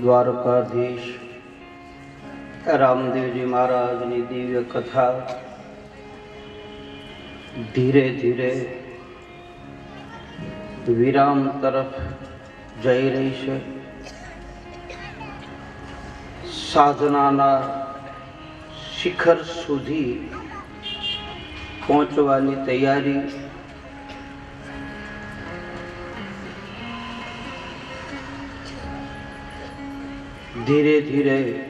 દ્વારકાધીશ, રામદેવજી મહારાજની દિવ્ય કથા, ધીરે ધીરે વિરામ તરફ જઈ રહી છે. સાધનાના શિખર સુધી પહોંચવાની તૈયારી ધીરે ધીરે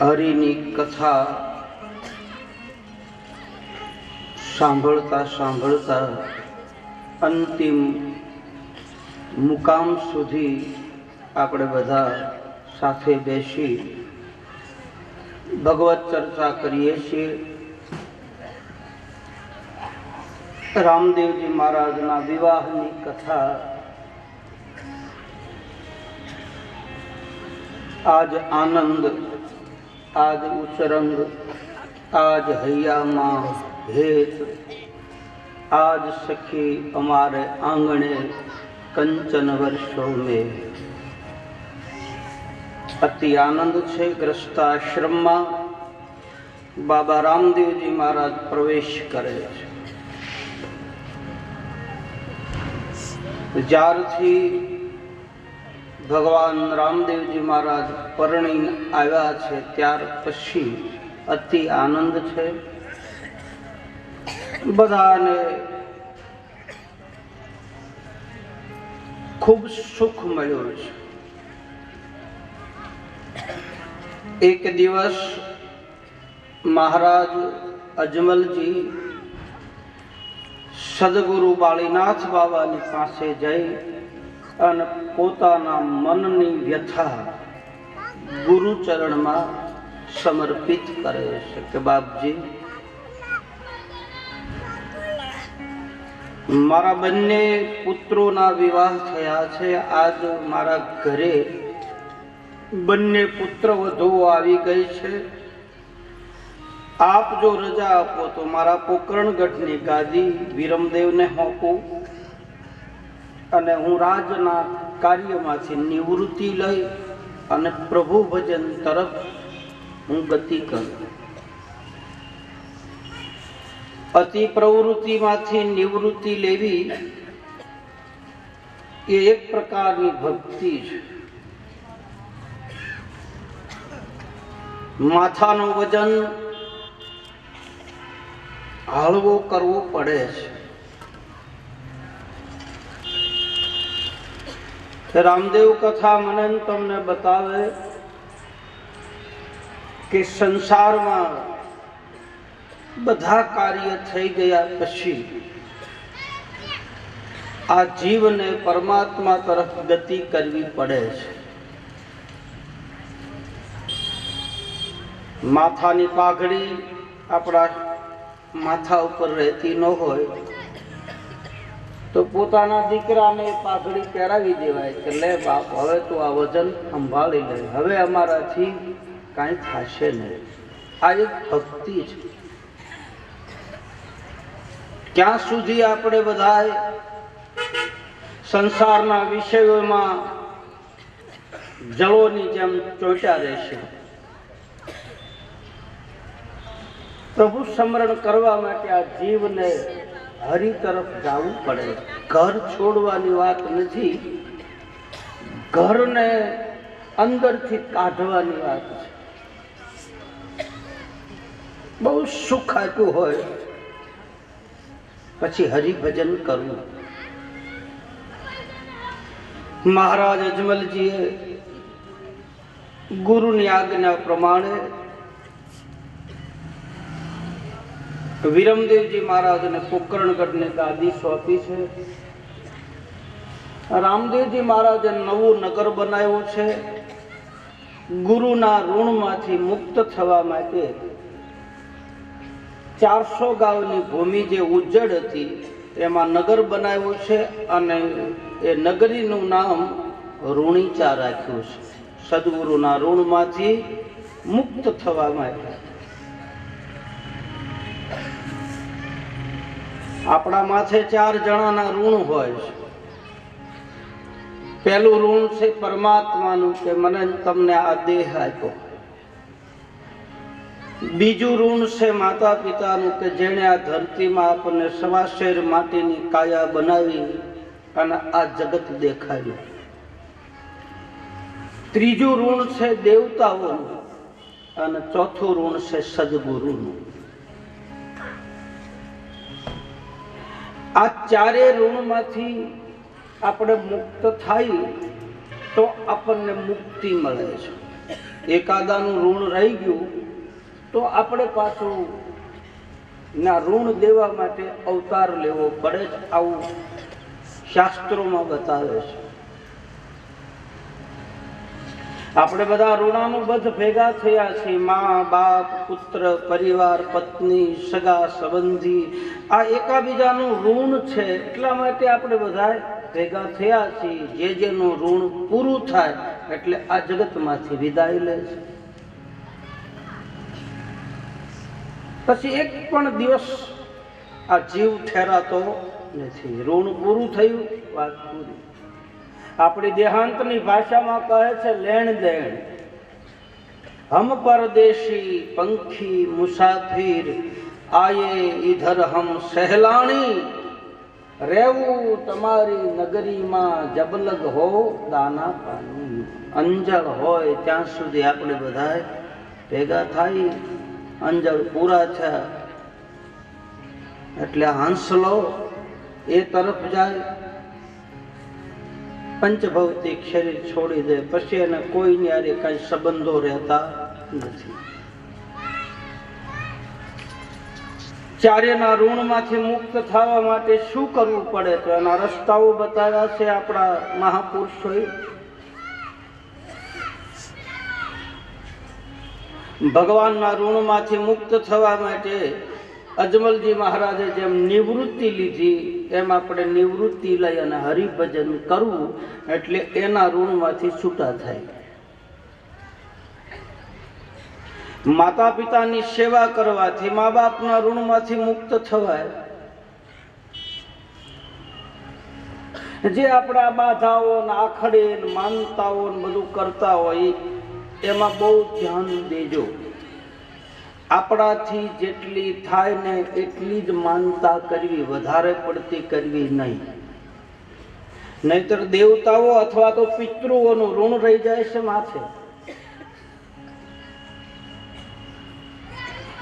હરિની કથા સાંભળતા સાંભળતા અંતિમ મુકામ સુધી આપણે બધા સાથે બેસી ભગવત ચર્ચા કરીએ છીએ. રામદેવજી મહારાજના વિવાહની કથા આજ આનંદ, આજ ઉચરંગ આજ હૈયામાં ભેદ. આજ સખી અમારે આંગણે કંચન વર્ષો મેં. અતિ આનંદ છે ગ્રસ્તાશ્રમમાં. બાબા રામદેવજી મહારાજ પ્રવેશ કરે છે. જ્યારથી ભગવાન રામદેવજી મહારાજ પરણી આવ્યા છે ત્યાર પછી અતિ આનંદ છે. બધાને ખૂબ સુખ મળ્યું છે. એક દિવસ મહારાજ અજમલજી સદગુરુ બાળીનાથ બાબાની પાસે જઈ અને પોતાના મનની વ્યથા ગુરુચરણમાં સમર્પિત કરે છે. કે બાપજી, મારા બંને પુત્રોના વિવાહ થયા છે. આજ મારા ઘરે બંને પુત્ર વધુઓ આવી ગઈ છે. આપ જો રજા આપો તો મારા પોકરણગઢની ગાદી વિરમદેવને સોંપું. અને હું રાજના કાર્યમાંથી નિવૃત્તિ લઈ અને પ્રભુ ભજન તરફ હું ગતિ કરું. અતિ પ્રવૃત્તિમાંથી નિવૃત્તિ લેવી એ એક પ્રકારની ભક્તિ છે માથાનું વજન હળવો કરવો પડે છે. રામદેવ કથા મને તમને બતાવે કે સંસારમાં બધા કાર્ય થઈ ગયા પછી આ જીવને પરમાત્મા તરફ ગતિ કરવી પડે છે. માથાની પાઘડી આપણા માથા ઉપર રહેતી ન હોય તો પોતાના દીકરાને પાઘડી પહેરાવી દેવાય કે લે બાપ, હવે તું આ વજન સંભાળી લે. હવે અમારાથી કાંઈ થશે નહીં. આ એક ભક્તિ છે. ક્યાં સુધી આપણે બધા સંસારના વિષયોમાં જળોની જેમ ચોંટ્યા રહેશે? પ્રભુ સ્મરણ કરવા માટે આ જીવને હરિ તરફ જવું પડે. ઘર છોડવાની વાત નથી. ઘરને અંદરથી કાઢવાની વાત છે. બહુ સુખ આપ્યું હોય. પછી હરિભજન કરવું. મહારાજ અજમલજીએ ગુરુની આજ્ઞા પ્રમાણે વિરમદેવજી મહારાજને પોકરણગઢને ગાદી સોંપી છે. રામદેવજી મહારાજે નવું નગર બનાવ્યું છે. ગુરુના ઋણમાંથી મુક્ત થવા માટે ચારસો ગાવની ભૂમિ જે ઉજ્જડ હતી, એમાં નગર બનાવ્યું છે અને એ નગરીનું નામ ઋણીચા રાખ્યું છે. સદગુરુના ઋણમાંથી મુક્ત થવા માટે. આપણા માથે ચાર જણાના ઋણ હોય છે. પહેલું ઋણ છે પરમાત્માનું કે મને તમને આ દેહ આપ્યો. બીજું ઋણ છે માતા પિતાનું કે જેણે આ ધરતીમાં આપણને સવાશેર માટીની કાયા બનાવી અને આ જગત દેખાડ્યું. ત્રીજું ઋણ છે દેવતાઓનું અને ચોથું ઋણ છે સદગુરુનું. આ ચારે ઋણમાંથી આપણે મુક્ત થાય તો આપણને મુક્તિ મળે છે. એકાદાનું ઋણ રહી ગયું તો આપણે પાછું ના ઋણ દેવા માટે અવતાર લેવો પડે જ આવું શાસ્ત્રોમાં બતાવે છે. આપણે બધા ઋણાનુબદ્ધ ભેગા થયા છીએ. મા, બાપ, પુત્ર, પરિવાર, પત્ની, સગા, સંબંધી. આ એકાબીજાનું ઋણ છે. એટલા માટે આપણે બધા ભેગા થયા છીએ. જે જેનું ઋણ પૂરું થાય એટલે આ જગતમાંથી વિદાય લે છે. પછી એક પણ દિવસ આ જીવ ઠેરાતો નથી. ઋણ પૂરું થયું, વાત પૂરી. આપણી દેહાંતની ભાષામાં કહે છે લેણ દેણ. હમ પરદેશી પંખી મુસાફિર, આયે ઇધર હમ સહેલાણી. રહેવું તમારી નગરીમાં જબલગ હો દાના પાણી. અંજળ હોય ત્યાં સુધી આપણે બધાય ભેગા થાય. અંજળ પૂરા થયા એટલે હંસલો એ તરફ જાય. પંચભૌતિક શરીર છોડી દે, પછી એને કોઈની આરે કઈ સંબંધો રહેતા નથી. ચારેના ઋણમાંથી મુક્ત થવા માટે શું કરવું પડે તો એના રસ્તાઓ બતાવ્યા છે આપણા મહાપુરુષોએ. ભગવાનના ઋણમાંથી મુક્ત થવા માટે અજમલજી મહારાજે જેમ નિવૃત્તિ લીધી, એમ આપણે નિવૃત્તિ લઈ અને હરિભજન કરવું એટલે એના ઋણમાંથી છૂટા થાય. માતા પિતાની સેવા કરવાથી મા બાપના ઋણમાંથી મુક્ત થવાય. જે આપણા બાધાઓ આખડે માનતાઓ બધું કરતા હોય, એમાં બહુ ધ્યાન દેજો. આપણાથી જેટલી થાય ને એટલી જ માનતા કરવી, વધારે પડતી કરવી નહીં. નહીતર દેવતાઓ અથવા તો પિતૃઓનું ઋણ રહી જાય છે માથે.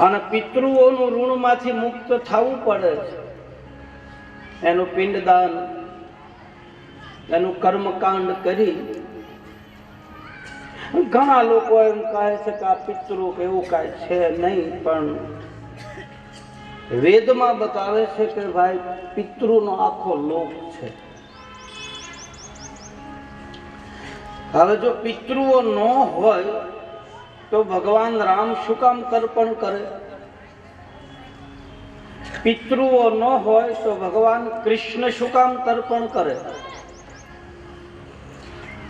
અને પિતૃઓનું ઋણમાંથી મુક્ત થવું પડે છે. એનું પિંડદાન, એનું કર્મકાંડ કરી ઘણા લોકો એમ કહે છે કે આ પિતૃ કે એવું કાંઈ છે નહીં, પણ વેદમાં બતાવે છે કે ભાઈ પિતૃનો આખો લોક છે. હવે જો પિતૃઓ ન હોય, તો ભગવાન રામ શું કામ તર્પણ કરે? પિતૃઓ ન હોય, તો ભગવાન કૃષ્ણ શું કામ તર્પણ કરે?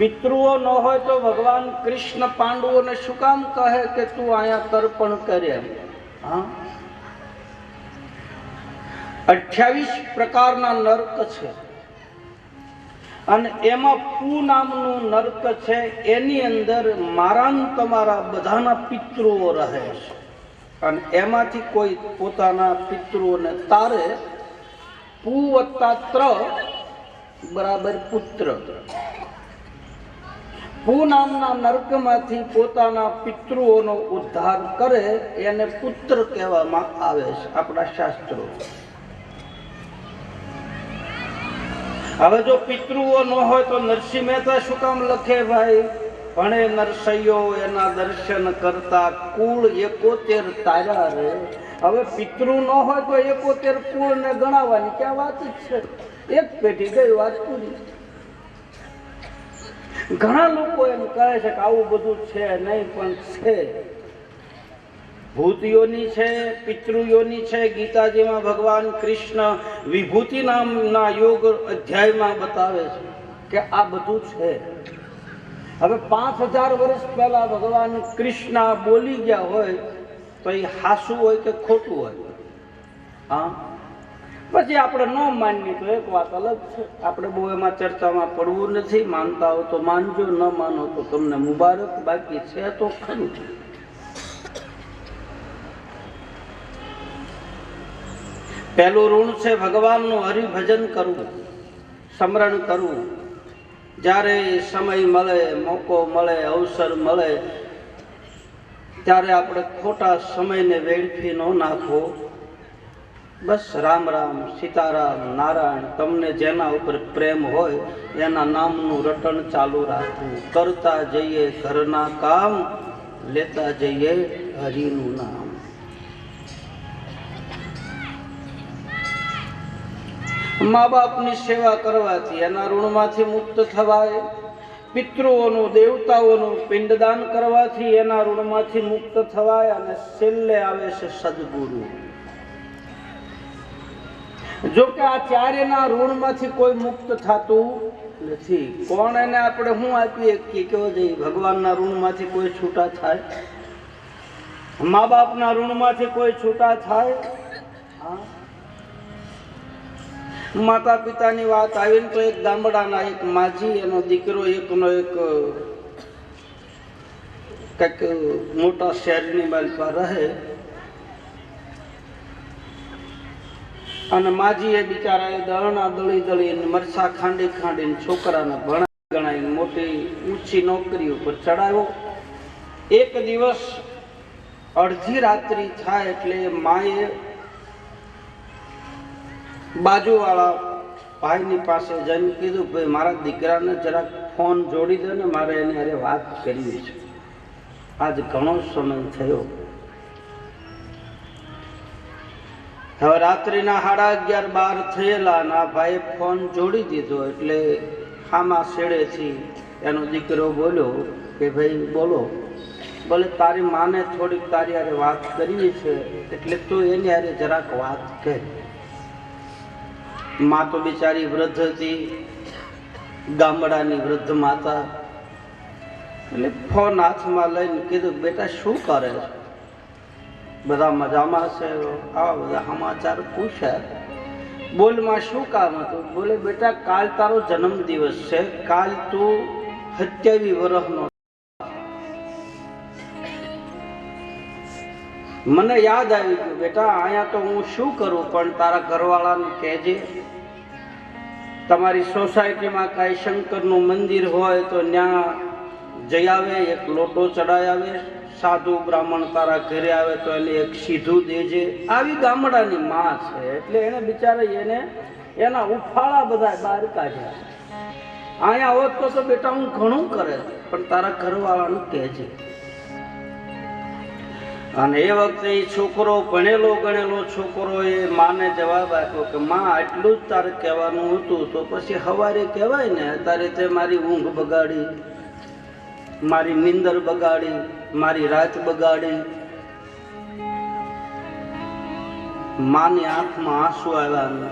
પિતૃઓ ન હોય તો ભગવાન કૃષ્ણ પાંડવોને શું કામ કહે કે તું અહીંયા તર્પણ કરે હા? અઠ્યાવીસ પ્રકારના નર્ક છે. અને એમાં પુ નામનું નર્ક છે, એની અંદર મારા તમારા બધાના પિતૃઓ રહે છે. અને એમાંથી કોઈ પોતાના પિતૃઓને તારે, પુ વત્તા ત્ર બરાબર પુત્ર. પુ નામના નર્કમાંથી પોતાના પિતૃઓનો ઉદ્ધાર કરે એને પુત્ર કહેવામાં આવે છે, આપણા શાસ્ત્રો. હવે જો પિતૃઓ ન હોય તો નરસિંહ મહેતા શું કામ લખે ભાઈ? ભણે નરસૈયો એના દર્શન કરતા કુળ એકોતેર તારા રે. હવે પિતૃ ન હોય તો એકોતેર કુળ ને ગણાવવાની ક્યાં વાત જ છે? એક પેઢી ગઈ વાત પૂરી ઘણા લોકો એમ કહે છે કે આવું બધું છે નહીં, પણ છે. ભૂતિઓની છે પિતૃયોની છે, ગીતાજીમાં ભગવાન કૃષ્ણ વિભૂતિ નામના યોગ અધ્યાયમાં બતાવે છે કે આ બધું છે. હવે પાંચ હજાર વર્ષ પહેલા ભગવાન કૃષ્ણ બોલી ગયા હોય તો એ હાસું હોય કે ખોટું હોય? હા? પછી આપણે ન માનવી તો એક વાત અલગ છે. આપણે બહુ એમાં ચર્ચામાં પડવું નથી, માનતા હો તો માનજો, ન માનો તો તમને મુબારક, બાકી છે તો ખરું. પહેલું ઋણ છે ભગવાનનું હરિભજન કરવું, સ્મરણ કરવું. જ્યારે સમય મળે, મોકો મળે, અવસર મળે, ત્યારે આપણે ખોટા સમયને વેડફી ન નાખવો. બસ રામ રામ, સીતારામ, નારાયણ, તમને જેના ઉપર પ્રેમ હોય, એના નામનું રટણ ચાલુ રાખવું. કરતા જઈએ ઘરના કામ, લેતા જઈએ હરિનું નામ. મા બાપની સેવા કરવાથી એના ઋણમાંથી મુક્ત થવાય. પિતૃઓનું, દેવતાઓનું પિંડદાન કરવાથી એના ઋણમાંથી મુક્ત થવાય અને છેલ્લે આવે છે સદગુરુ. જો કે આ ચારેના ઋણમાંથી કોઈ મુક્ત થતું નથી. કોણ એને આપણે શું આપીએ? કે કેવો જઈએ ભગવાનના ઋણમાંથી કોઈ છૂટા થાય? મા બાપના ઋણમાંથી કોઈ છૂટા થાય? માતા પિતાની વાત આવીને તો એક ગામડાના એક માજી, એનો દીકરો એકનો એક કંઈક મોટા શહેરની બાજુ રહે. અને માજી એ બિચારા દળના દળી દળીને મરસા ખાંડી ખાંડીને છોકરાને ભણા ગણાવીને મોટી ઊંચી નોકરી ઉપર ચડાવ્યો. એક દિવસ અડધી રાત્રિ થાય એટલે માએ બાજુવાળા ભાઈની પાસે જઈને કીધું, ભાઈ, મારા દીકરાને જરાક ફોન જોડી દે ને, મારે એની હારે વાત કરવી છે. આજ ઘણો સમય થયો. હવે રાત્રિના સાડા અગિયાર બાર થયેલા ના ભાઈ ફોન જોડી દીધો એટલે હામાં શેડેથી એનો દીકરો બોલ્યો કે, ભાઈ, બોલો. બોલે તારી માને થોડીક તારી હારે વાત કરવી છે, એટલે તું એની હારે જરાક વાત કર. મા તો બિચારી વૃદ્ધ હતી, ગામડાની વૃદ્ધ માતા. એટલે ફોન હાથમાં લઈને કીધું, બેટા, શું કરે છે? બધા મજામાં છે? આવા બધા સમાચાર પૂછે. બોલમાં શું કામ હતું? બોલે, બેટા, કાલ તારો જન્મ દિવસ છે. કાલ તું સત્યાવી વર્ષનો મને યાદ આવી ગયું, બેટા, અહીંયા તો હું શું કરું? પણ તારા ઘરવાળાને કહેજે. તમારી સોસાયટીમાં કાંઈ શંકરનું મંદિર હોય તો ત્યાં જઈ આવે, એક લોટો ચડાઈ આવે. સાધુ બ્રાહ્મણ તારા ઘરે આવે તો એને એક સીધું દેજે. આવી ગામડાની માં છે, એટલે એને બિચારા એને એના ઉફાળા બધા બહાર કાઢ્યા. અહીંયા હોત તો તો બેટા હું ઘણું કરે, પણ તારા ઘરવાળાનું કહેજે. અને એ વખતે એ છોકરો ભણેલો ગણેલો છોકરો એ માને જવાબ આપ્યો કે, માં, આટલું જ તારે કહેવાનું હતું, તો પછી હવારે કહેવાય ને, તારે તે મારી ઊંઘ બગાડી, મારી નિંદર બગાડી મારી રાત બગાડી. માની આંખમાં આંસુ આવ્યા.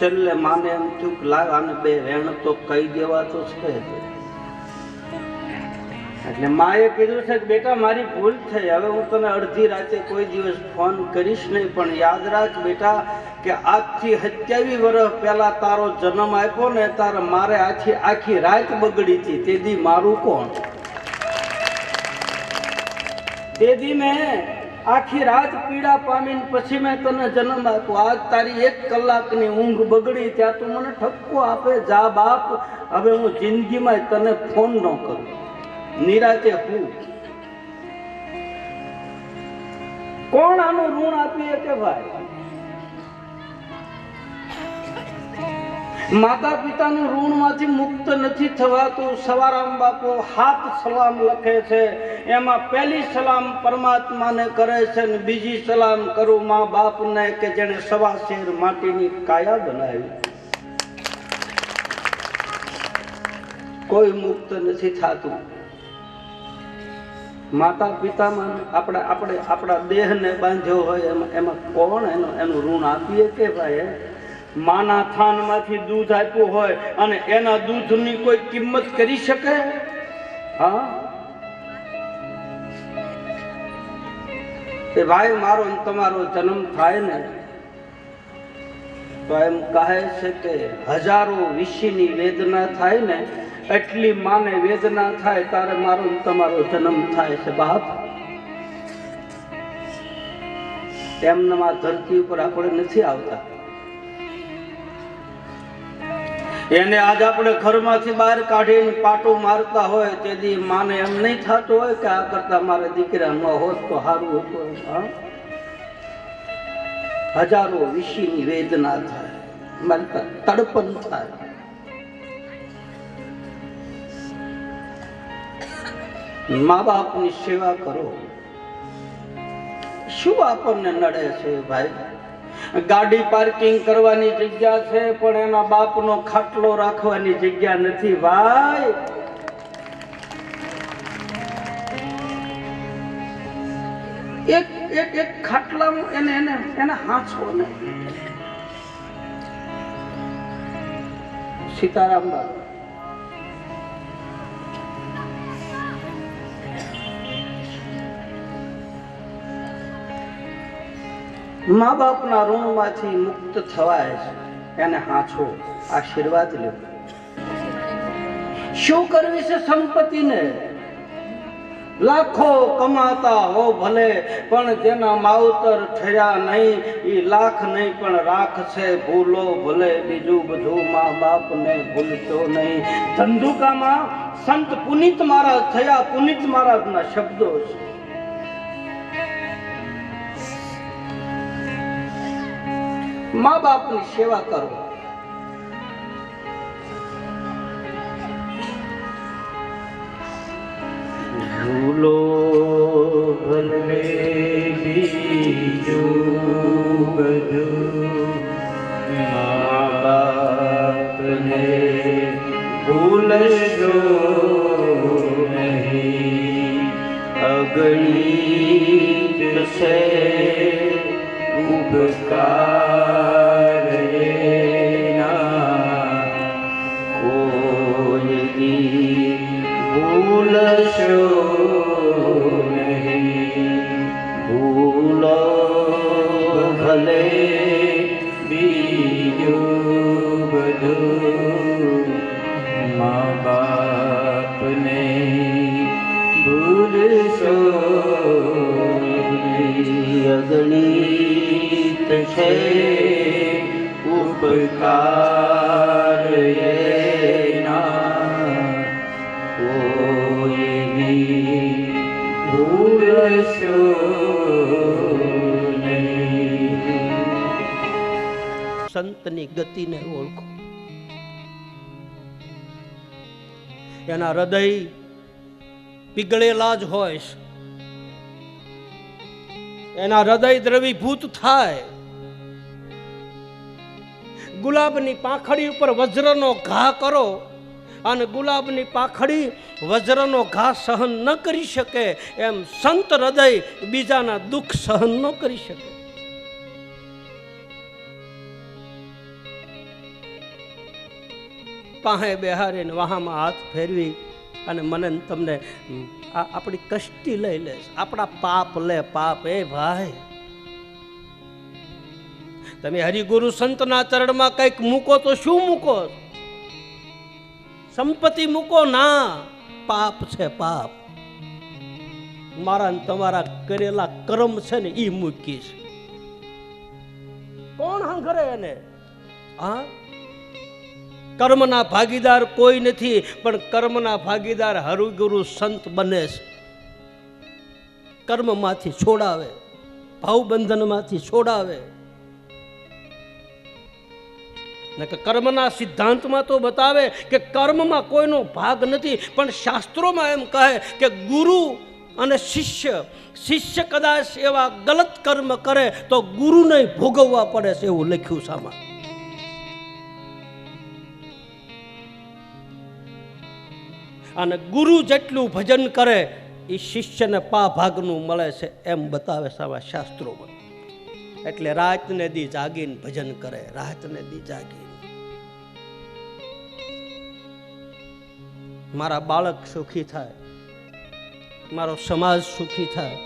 છેલ્લે માને એમ થયું કે લાવ આને બે વેણ તો કહી દેવા તો છે. એટલે માએ કીધું છે કે બેટા, મારી ભૂલ થઈ. હવે હું તને અડધી રાતે કોઈ દિવસ ફોન કરીશ નહીં, પણ યાદ રાખ બેટા, કે આજથી સત્યાવીસ વર્ષ પહેલા તારો જન્મ આપ્યો ને, તારે મારે આખી આખી રાત બગડી હતી. તેથી મારું કોણ? તેથી મેં આખી રાત પીડા પામીને પછી મેં તને જન્મ આપ્યો. આજ તારી એક કલાકની ઊંઘ બગડી, ત્યાં તું મને ઠપકો આપે. જા બાપ, હવે હું જિંદગીમાં તને ફોન ન કરું. નિરાતે હું? કોણ આનું ઋણ આપીએ કે ભાઈ? માતા પિતાનું ઋણમાંથી મુક્ત નથી થવાતું. સવારામ બાપુ હાથ સલામ લખે છે. એમાં પહેલી સલામ પરમાત્માને કરે છે ને બીજી સલામ કરું મા બાપને કે જેણે સવા શેર માટીની કાયા બનાવી. કોઈ મુક્ત નથી થતું. માતા પિતામાં આપણે આપણે આપણા દેહને બાંધ્યો હોય એમાં એમાં કોણ એનું એનું ઋણ આપીએ કે ભાઈ? માના થાનમાંથી દૂધ આપ્યું હોય અને એના દૂધની કોઈ કિંમત કરી શકે? હા? એ ભાઈ, મારો તમારો જન્મ થાય ને, તો એમ કહે છે કે હજારો વિશીની વેદના થાય ને, એટલી માને વેદના થાય ત્યારે મારો તમારો જન્મ થાય છે, બાપ. એમનામાં ધરતી ઉપર આપણે નથી આવતા. એને આજ આપણે ઘરમાંથી બહાર કાઢીને પાટું મારતા હોય તેથી માને એમ નહીં થતું હોય કે આ કરતા મારે દીકરા ન હોત તો સારું હતું હા? હજારો વિશીની વેદના થાય તડપણ થાય. મા બાપની સેવા કરો. શું આપણને નડે છે ભાઈ? ગાડી પાર્કિંગ કરવાની જગ્યા છે, પણ એના બાપનો ખાટલો રાખવાની જગ્યા નથી ભાઈ. એક એક એક ખાટલામાં એને એને એને હાંચવો ને સીતારામ બાબા મા બાપના ઋણમાંથી મુક્ત થવાય એને હાછો આશીર્વાદ લ્યો. શું કરવી છે સંપત્તિને? લાખો કમાતા હો ભલે, પણ જેના માવતર થયા નહીં એ લાખ નહીં, પણ રાખ છે ભૂલો ભલે. બીજું બધું મા બાપને ભૂલતો નહીં. ધંધુકામાં સંત પુનિત મહારાજ થયા, પુનિત મહારાજના શબ્દો છે. મા બાપની સેવા કરો. ભૂલો ભૂલશો નહીં ભૂલો ભલે બીજું બધું મા બાપને ભૂલશો. અગણિત છે ઉપકાર સંતની ગતિને ઓળખો. એના હૃદય પીગળેલા જ હોય. એના હૃદય દ્રવીભૂત થાય. ગુલાબની પાંખડી ઉપર વજ્રનો ઘા કરો અને ગુલાબની પાંખડી વજ્રનો ઘા સહન ન કરી શકે એમ સંત હૃદય બીજાના દુઃખ સહન ન કરી શકે. પાસે બેહારીને વાહામાં હાથ ફેરવી અને મને તમને આપણી કષ્ટી લઈ લે આપણા પાપ લે પાપ. એ ભાઈ, તમે હરિગુરુ સંતના ચરણમાં કંઈક મૂકો તો શું મૂકો? સંપત્તિ મૂકો ના. પાપ છે પાપ. મારા તમારા કરેલા કર્મ છે ને એ મૂકીશ કોણ હંગરે એને? હા? કર્મના ભાગીદાર કોઈ નથી, પણ કર્મના ભાગીદાર હરિગુરુ સંત બને છે. કર્મમાંથી છોડાવે, ભાવબંધનમાંથી છોડાવે. કર્મના સિદ્ધાંતમાં તો બતાવે કે કર્મમાં કોઈનો ભાગ નથી, પણ શાસ્ત્રોમાં એમ કહે કે ગુરુ અને શિષ્ય શિષ્ય કદાચ એવા ગલત કર્મ કરે તો ગુરુને ભોગવવા પડે છે એવું લખ્યું છે અને ગુરુ જેટલું ભજન કરે એ શિષ્યને પા ભાગનું મળે છે એમ બતાવે આવા શાસ્ત્રોમાં. એટલે રાતને દી જાગીને ભજન કરે, રાતને દી જાગીને. મારા બાળક સુખી થાય, મારો સમાજ સુખી થાય,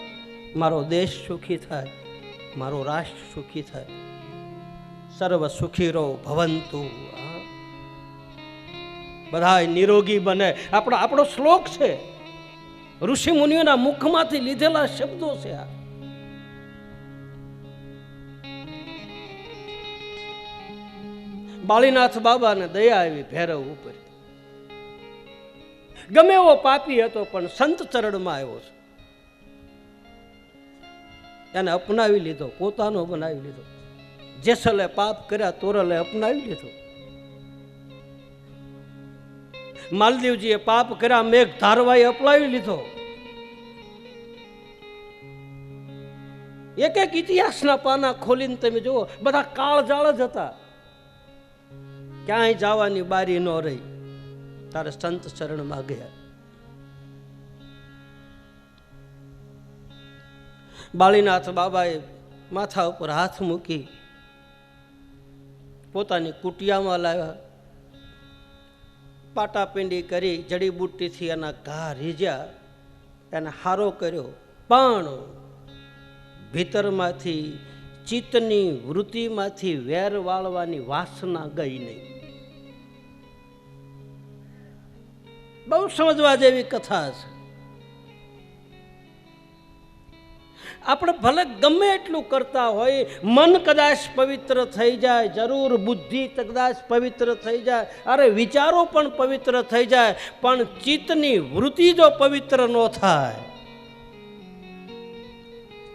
મારો દેશ સુખી થાય, મારો રાષ્ટ્ર સુખી થાય. સર્વ સુખી રહો, ભવંતુ. હા. બધાય નિરોગી બને. આપણો આપણો શ્લોક છે. ઋષિ મુનિઓના મુખમાંથી લીધેલા શબ્દો છે આ. બાળીનાથ બાબાને દયા આવી ભૈરવ ઉપર. ગમે એવો પાપી હતો, પણ સંત ચરણમાં આવ્યો છે. એને અપનાવી લીધો, પોતાનો બનાવી લીધો. જેસલે પાપ કર્યા, તોરલે અપનાવી લીધો. માલદેવજીએ પાપ કર્યા, મેઘ ધારવાએ અપલાવી લીધો. એક એક ઇતિહાસના પાના ખોલીને તમે જુઓ, બધા કાળજાળ જ હતા. ક્યાંય જવાની બારી ન રહી. તારે સંત શરણમાં ગયા. બાળીનાથ બાબાએ માથા ઉપર હાથ મૂકી, પોતાની કુટિયામાં લાવ્યા. પાટાપિંડી કરી જડીબુટ્ટીથી એના ઘા રીજ્યા, એને હારો કર્યો. પણ ભીતરમાંથી, ચિત્તની વૃત્તિમાંથી વેર વાળવાની વાસના ગઈ નહીં. બહુ સમજવા જેવી કથા છે. આપણે ભલે ગમે એટલું કરતા હોય, મન કદાચ પવિત્ર થઈ જાય, જરૂર બુદ્ધિ કદાચ પવિત્ર થઈ જાય, અરે વિચારો પણ પવિત્ર થઈ જાય, પણ ચિત્તની વૃત્તિ જો પવિત્ર ન થાય,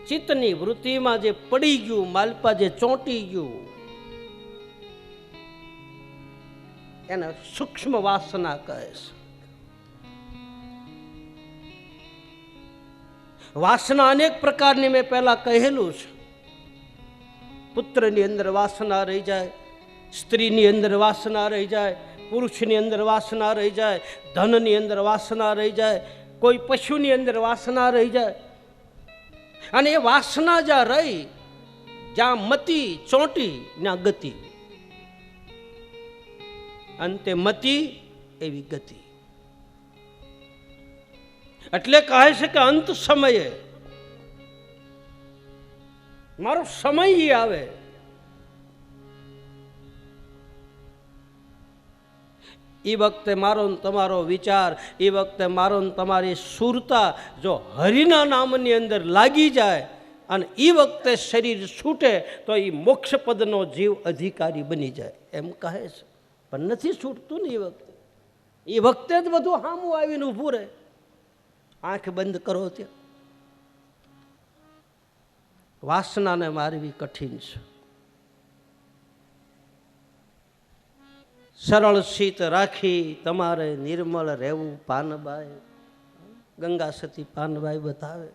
ચિત્તની વૃત્તિમાં જે પડી ગયું, માલપા જે ચોંટી ગયું, એને સૂક્ષ્મ વાસના કહે છે. વાસના અનેક પ્રકારની મેં પહેલા કહેલું છે. પુત્રની અંદર વાસના રહી જાય, સ્ત્રીની અંદર વાસના રહી જાય, પુરુષની અંદર વાસના રહી જાય, ધનની અંદર વાસના રહી જાય, કોઈ પશુની અંદર વાસના રહી જાય. અને એ વાસના જ્યાં રહી, જ્યાં મતી ચોંટી, ત્યાં ગતિ. અંતે મતી એવી ગતિ. એટલે કહે છે કે અંત સમયે. મારો સમય આવે. એ વખતે મારો તમારો વિચાર એ વખતે મારો તમારી સુરતા જો હરિના નામની અંદર લાગી જાય અને એ વખતે શરીર છૂટે તો એ મોક્ષપદનો જીવ અધિકારી બની જાય. એમ કહે છે. પણ નથી છૂટતું ને એ વખતે. એ વખતે જ બધું સામું આવીને ઊભું રહે. આંખ બંધ કરો ત્યાં વાસનાને મારવી કઠિન છે. સરળ શીત રાખી તમારે નિર્મળ રહેવું પાનબાઈ. ગંગા સતી પાનબાઈ બતાવે.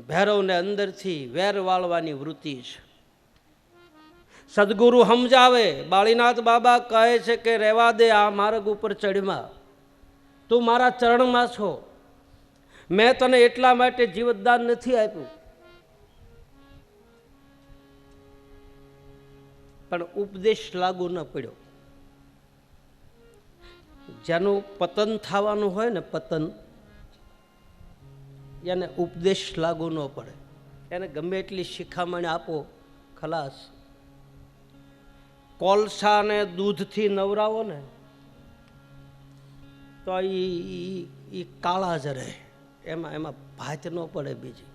ભૈરવને અંદરથી વેર વાળવાની વૃત્તિ છે. સદગુરુ સમજાવે. બાળીનાથ બાબા કહે છે કે, રહેવા દે આ માર્ગ ઉપર ચડમાં તું મારા ચરણમાં છો. મેં તને એટલા માટે જીવતદાન નથી આપ્યું. પણ ઉપદેશ લાગુ ન પડ્યો. જેનું પતન થવાનું હોય ને પતન, એને ઉપદેશ લાગુ ન પડે. એને ગમે એટલી શિખામણ આપો, ખલાસ. કોલસાને દૂધથી નવરાવો ને, તો એ કાળા જ રહે. એમાં એમાં ભાત ન પડે બીજી.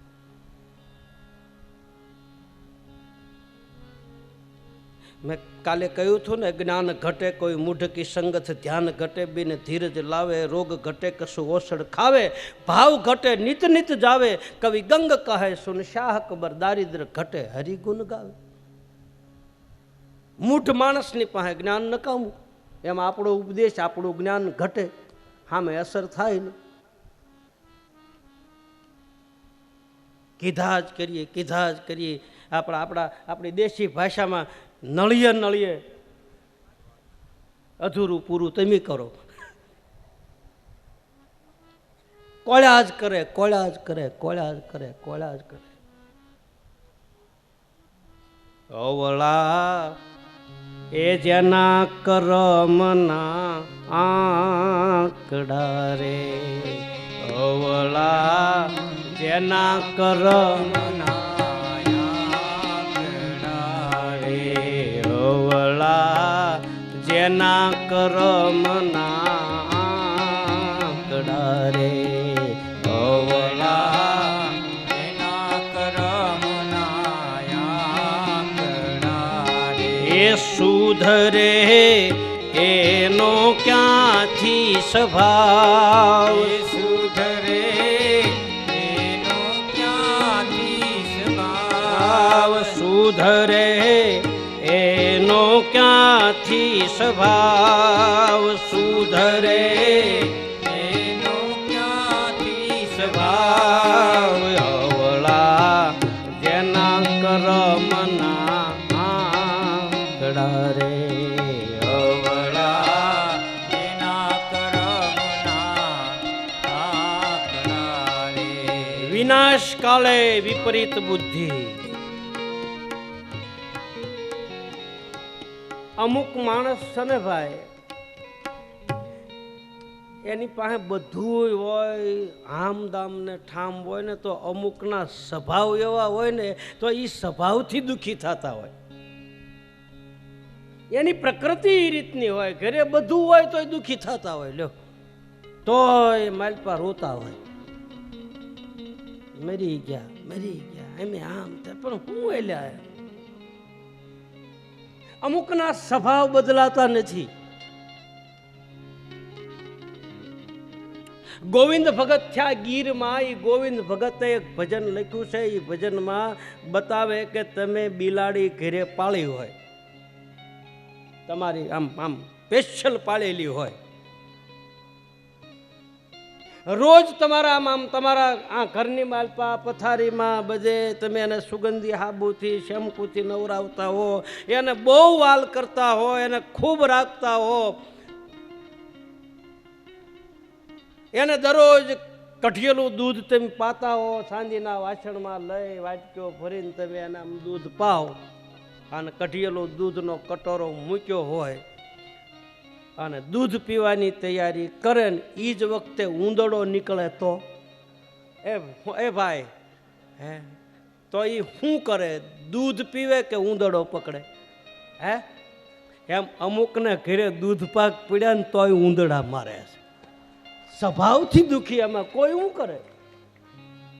મેં કાલે કહ્યું હતું ને, જ્ઞાન ઘટે કોઈ મૂઢકી સંગત ધ્યાન ઘટે બીને ધીરજ લાવે, રોગ ઘટે કશું ઓસડ ખાવે, ભાવ ઘટે નિત નિત જાવે, કવિ ગંગ કહે, સુન શાહ કબર દારિદ્ર ઘટે હરિગુણ ગાવે. મૂઢ માણસની પાસે જ્ઞાન નકામું. એમાં આપણો ઉપદેશ, આપણું જ્ઞાન ઘટે. સામે અસર થાય ને. કીધા જ કરીએ, કીધા જ કરીએ. આપણા આપણા, આપણી દેશી ભાષામાં નળીએ નળીએ. અધૂરું પૂરું તમે કરો. કોળ્યા જ કરે, કોળ્યા જ કરે, કોળ્યા જ કરે, કોળ્યા જ કરે. અવળા એ જેના કરમના આંકડા રે. અવળા જેના કરમના રે. અવળા જેના કરમના સુધરે એનો ક્યાંથી સ્વભાવ સુધરે એનો ક્યાંથી ભાવ સ્વભાવ સુધરે એનો ક્યાંથી સ્વભાવ કાલે વિપરીત બુદ્ધિ. અમુક માણસ છે ને ભાઈ, એની પાસે બધું હોય, આમદામ ને ઠામ હોય ને, તો અમુકના સ્વભાવ એવા હોય ને, તો એ સ્વભાવથી દુઃખી થતા હોય. એની પ્રકૃતિ એ રીતની હોય, ઘરે બધું હોય તોય દુઃખી થતા હોય. લ્યો. તોય માલપા રોતા હોય. મરી ગયા મરી ગયા. એમ આમ તે પણ હું એલ્યા અમુકના સ્વભાવ બદલાતા નથી. ગોવિંદ ભગત થયા ગીરમાં એ ગોવિંદ ભગતે એક ભજન લખ્યું છે. એ ભજનમાં બતાવે કે તમે બિલાડી ઘરે પાળી હોય. તમારી આમ આમ, સ્પેશિયલ પાળેલી હોય. રોજ તમારા આમ તમારા આ ઘરની માલપા, પથારીમાં બધે તમે એને સુગંધી હાબુથી, શેમ્પૂથી નવરાવતા હો, એને બહુ વાલ કરતા હો, એને ખૂબ રાખતા હો. એને દરરોજ કઠિયેલું દૂધ તમે પાતા હો, સાંજના વાસણમાં લઈ વાટક્યો ભરીને તમે એને દૂધ પાવ અને કઠિયેલું દૂધનો કટોરો મૂક્યો હોય. અને દૂધ પીવાની તૈયારી કરે ને એ જ વખતે ઊંદડો નીકળે તો? એ એ ભાઈ, હે? તો એ શું કરે? દૂધ પીવે કે ઊંદડો પકડે? હે? એમ અમુકને ઘરે દૂધ પાક પીડ્યા ને તોય ઊંદડા મારે છે. સ્વભાવથી દુખી એમાં કોઈ શું કરે?